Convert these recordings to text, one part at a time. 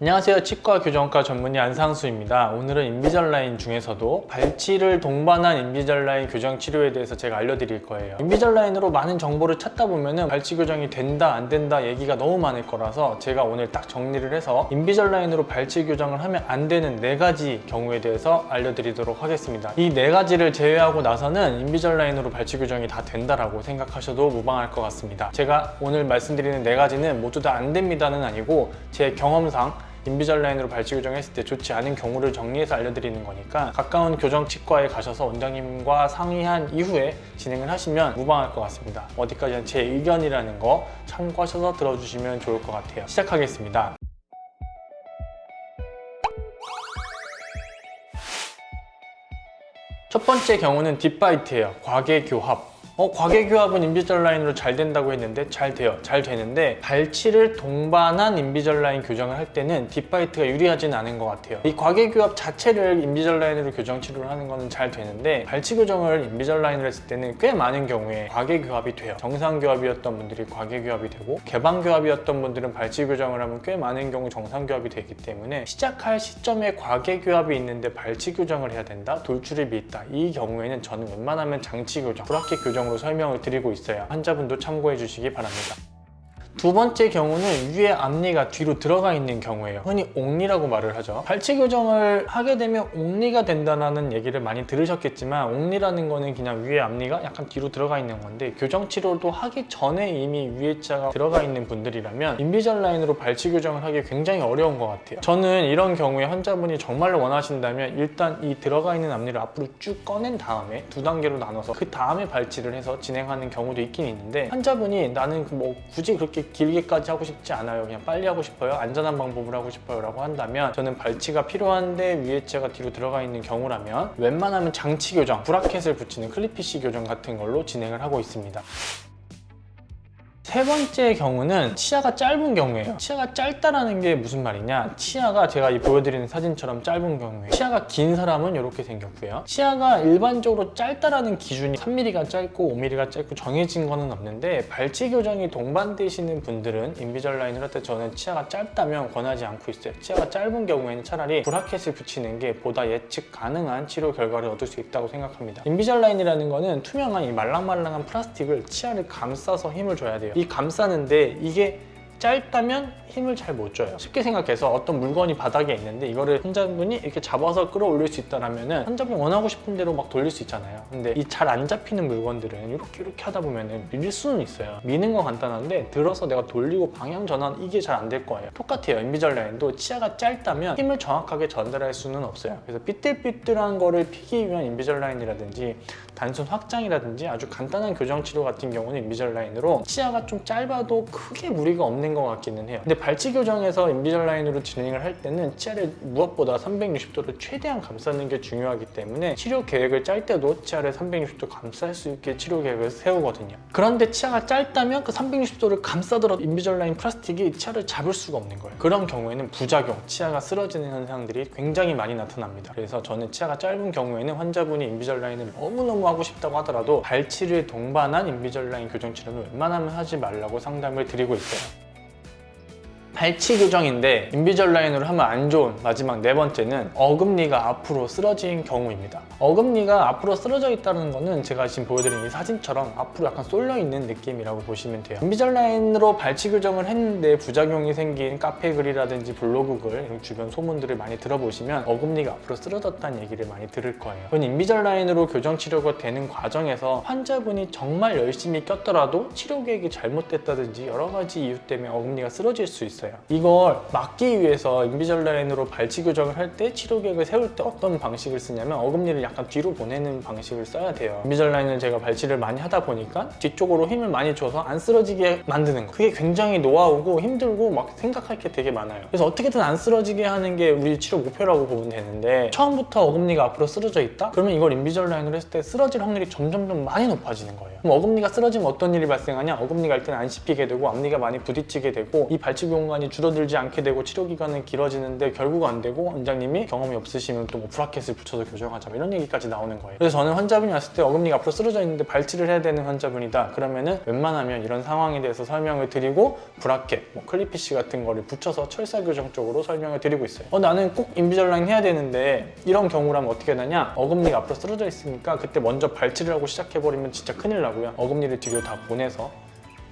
안녕하세요. 치과 교정과 전문의 안상수입니다. 오늘은 인비절라인 중에서도 발치를 동반한 인비절라인 교정 치료에 대해서 제가 알려드릴 거예요. 인비절라인으로 많은 정보를 찾다 보면은 발치 교정이 된다 안 된다 얘기가 너무 많을 거라서 제가 오늘 딱 정리를 해서 인비절라인으로 발치 교정을 하면 안 되는 네 가지 경우에 대해서 알려드리도록 하겠습니다. 이 네 가지를 제외하고 나서는 인비절라인으로 발치 교정이 다 된다라고 생각하셔도 무방할 것 같습니다. 제가 오늘 말씀드리는 네 가지는 모두 다 안 됩니다는 아니고 제 경험상 인비절 라인으로 발치 교정했을 때 좋지 않은 경우를 정리해서 알려드리는 거니까 가까운 교정 치과에 가셔서 원장님과 상의한 이후에 진행을 하시면 무방할 것 같습니다. 어디까지나 제 의견이라는 거 참고하셔서 들어주시면 좋을 것 같아요. 시작하겠습니다. 첫 번째 경우는 딥바이트예요. 과계 교합. 어, 과계교합은 인비절 라인으로 잘 된다고 했는데 잘 돼요. 잘 되는데 발치를 동반한 인비절 라인 교정을 할 때는 딥바이트가 유리하진 않은 것 같아요. 이 과계교합 자체를 인비절 라인으로 교정 치료를 하는 거는 잘 되는데 발치 교정을 인비절 라인으로 했을 때는 꽤 많은 경우에 과계교합이 돼요. 정상교합이었던 분들이 과계교합이 되고 개방교합이었던 분들은 발치 교정을 하면 꽤 많은 경우 정상교합이 되기 때문에 시작할 시점에 과계교합이 있는데 발치 교정을 해야 된다, 돌출입이 있다. 이 경우에는 저는 웬만하면 장치 교정, 브라켓 교정 으로 설명을 드리고 있어요. 환자분도 참고해 주시기 바랍니다. 두 번째 경우는 위에 앞니가 뒤로 들어가 있는 경우예요. 흔히 옥니라고 말을 하죠. 발치 교정을 하게 되면 옥니가 된다는 얘기를 많이 들으셨겠지만 옥니라는 거는 그냥 위에 앞니가 약간 뒤로 들어가 있는 건데 교정 치료도 하기 전에 이미 위에 자가 들어가 있는 분들이라면 인비절 라인으로 발치 교정을 하기 굉장히 어려운 것 같아요. 저는 이런 경우에 환자분이 정말로 원하신다면 일단 이 들어가 있는 앞니를 앞으로 쭉 꺼낸 다음에 두 단계로 나눠서 그 다음에 발치를 해서 진행하는 경우도 있긴 있는데 환자분이 나는 뭐 굳이 그렇게 길게까지 하고 싶지 않아요. 그냥 빨리 하고 싶어요. 안전한 방법을 하고 싶어요. 라고 한다면 저는 발치가 필요한데 위에체가 뒤로 들어가 있는 경우라면 웬만하면 장치 교정, 브라켓을 붙이는 클리피시 교정 같은 걸로 진행을 하고 있습니다. 세 번째 경우는 치아가 짧은 경우예요. 치아가 짧다라는 게 무슨 말이냐? 치아가 제가 이 보여드리는 사진처럼 짧은 경우에 치아가 긴 사람은 이렇게 생겼고요. 치아가 일반적으로 짧다라는 기준이 3mm가 짧고 5mm가 짧고 정해진 거는 없는데 발치 교정이 동반되시는 분들은 인비절라인을 할 때 저는 치아가 짧다면 권하지 않고 있어요. 치아가 짧은 경우에는 차라리 브라켓을 붙이는 게 보다 예측 가능한 치료 결과를 얻을 수 있다고 생각합니다. 인비절라인이라는 거는 투명한 이 말랑말랑한 플라스틱을 치아를 감싸서 힘을 줘야 돼요. 이 감싸는데 이게 짧다면 힘을 잘 못 줘요. 쉽게 생각해서 어떤 물건이 바닥에 있는데 이거를 환자분이 이렇게 잡아서 끌어올릴 수 있다라면은 환자분이 원하고 싶은 대로 막 돌릴 수 있잖아요. 근데 이 잘 안 잡히는 물건들은 이렇게 이렇게 하다 보면은 밀릴 수는 있어요. 미는 건 간단한데 들어서 내가 돌리고 방향 전환 이게 잘 안 될 거예요. 똑같아요. 인비절 라인도 치아가 짧다면 힘을 정확하게 전달할 수는 없어요. 그래서 삐뚤삐뚤한 거를 피기 위한 인비절 라인이라든지 단순 확장이라든지 아주 간단한 교정 치료 같은 경우는 인비절 라인으로 치아가 좀 짧아도 크게 무리가 없는 것 같기는 해요. 근데 발치 교정에서 인비절 라인으로 진행을 할 때는 치아를 무엇보다 360도를 최대한 감싸는 게 중요하기 때문에 치료 계획을 짤 때도 치아를 360도 감쌀 수 있게 치료 계획을 세우거든요. 그런데 치아가 짧다면 그 360도를 감싸더라도 인비절 라인 플라스틱이 치아를 잡을 수가 없는 거예요. 그런 경우에는 부작용, 치아가 쓰러지는 현상들이 굉장히 많이 나타납니다. 그래서 저는 치아가 짧은 경우에는 환자분이 인비절 라인을 너무너무 하고 싶다고 하더라도 발치를 동반한 인비절 라인 교정 치료는 웬만하면 하지 말라고 상담을 드리고 있어요. 발치 교정인데 인비절 라인으로 하면 안 좋은 마지막 네 번째는 어금니가 앞으로 쓰러진 경우입니다. 어금니가 앞으로 쓰러져 있다는 거는 제가 지금 보여드린 이 사진처럼 앞으로 약간 쏠려 있는 느낌이라고 보시면 돼요. 인비절 라인으로 발치 교정을 했는데 부작용이 생긴 카페 글이라든지 블로그 글 주변 소문들을 많이 들어보시면 어금니가 앞으로 쓰러졌다는 얘기를 많이 들을 거예요. 그건 인비절 라인으로 교정 치료가 되는 과정에서 환자분이 정말 열심히 꼈더라도 치료 계획이 잘못됐다든지 여러 가지 이유 때문에 어금니가 쓰러질 수 있어요. 이걸 막기 위해서 인비절 라인으로 발치 교정을 할 때 치료 계획을 세울 때 어떤 방식을 쓰냐면 어금니를 약간 뒤로 보내는 방식을 써야 돼요. 인비절 라인을 제가 발치를 많이 하다 보니까 뒤쪽으로 힘을 많이 줘서 안 쓰러지게 만드는 거. 그게 굉장히 노하우고 힘들고 막 생각할 게 되게 많아요. 그래서 어떻게든 안 쓰러지게 하는 게 우리 치료 목표라고 보면 되는데 처음부터 어금니가 앞으로 쓰러져 있다? 그러면 이걸 인비절 라인으로 했을 때 쓰러질 확률이 점점점 많이 높아지는 거예요. 그럼 어금니가 쓰러지면 어떤 일이 발생하냐? 어금니가 일단 안 씹히게 되고 앞니가 많이 부딪히게 되고 이 발치 공간 공간이 줄어들지 않게 되고 치료 기간은 길어지는데 결국 안 되고 원장님이 경험이 없으시면 또 뭐 브라켓을 붙여서 교정하자 뭐 이런 얘기까지 나오는 거예요. 그래서 저는 환자분이 왔을 때 어금니가 앞으로 쓰러져 있는데 발치를 해야 되는 환자분이다. 그러면은 웬만하면 이런 상황에 대해서 설명을 드리고 브라켓, 뭐 클리피쉬 같은 거를 붙여서 철사 교정 쪽으로 설명을 드리고 있어요. 어 나는 꼭 인비절라인 해야 되는데 이런 경우라면 어떻게 되냐? 어금니가 앞으로 쓰러져 있으니까 그때 먼저 발치를 하고 시작해버리면 진짜 큰일 나고요. 어금니를 뒤로 다 보내서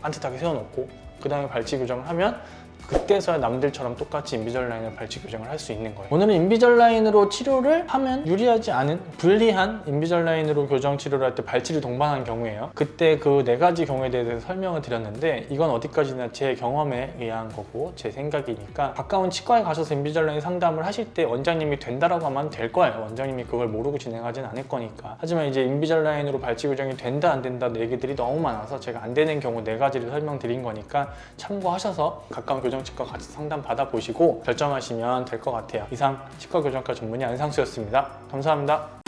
반듯하게 세워놓고 그 다음에 발치 교정을 하면 그때서야 남들처럼 똑같이 인비절 라인을 발치 교정을 할 수 있는 거예요. 오늘은 인비절 라인으로 치료를 하면 유리하지 않은 불리한 인비절 라인으로 교정 치료를 할 때 발치를 동반한 경우에요. 그때 그 네 가지 경우에 대해서 설명을 드렸는데 이건 어디까지나 제 경험에 의한 거고 제 생각이니까 가까운 치과에 가셔서 인비절 라인 상담을 하실 때 원장님이 된다라고 하면 될 거예요. 원장님이 그걸 모르고 진행하진 않을 거니까. 하지만 이제 인비절 라인으로 발치 교정이 된다 안 된다 얘기들이 너무 많아서 제가 안 되는 경우 네 가지를 설명드린 거니까 참고하셔서 가까운 교정치과 같이 상담 받아보시고 결정하시면 될 것 같아요. 이상 치과 교정과 전문의 안상수였습니다. 감사합니다.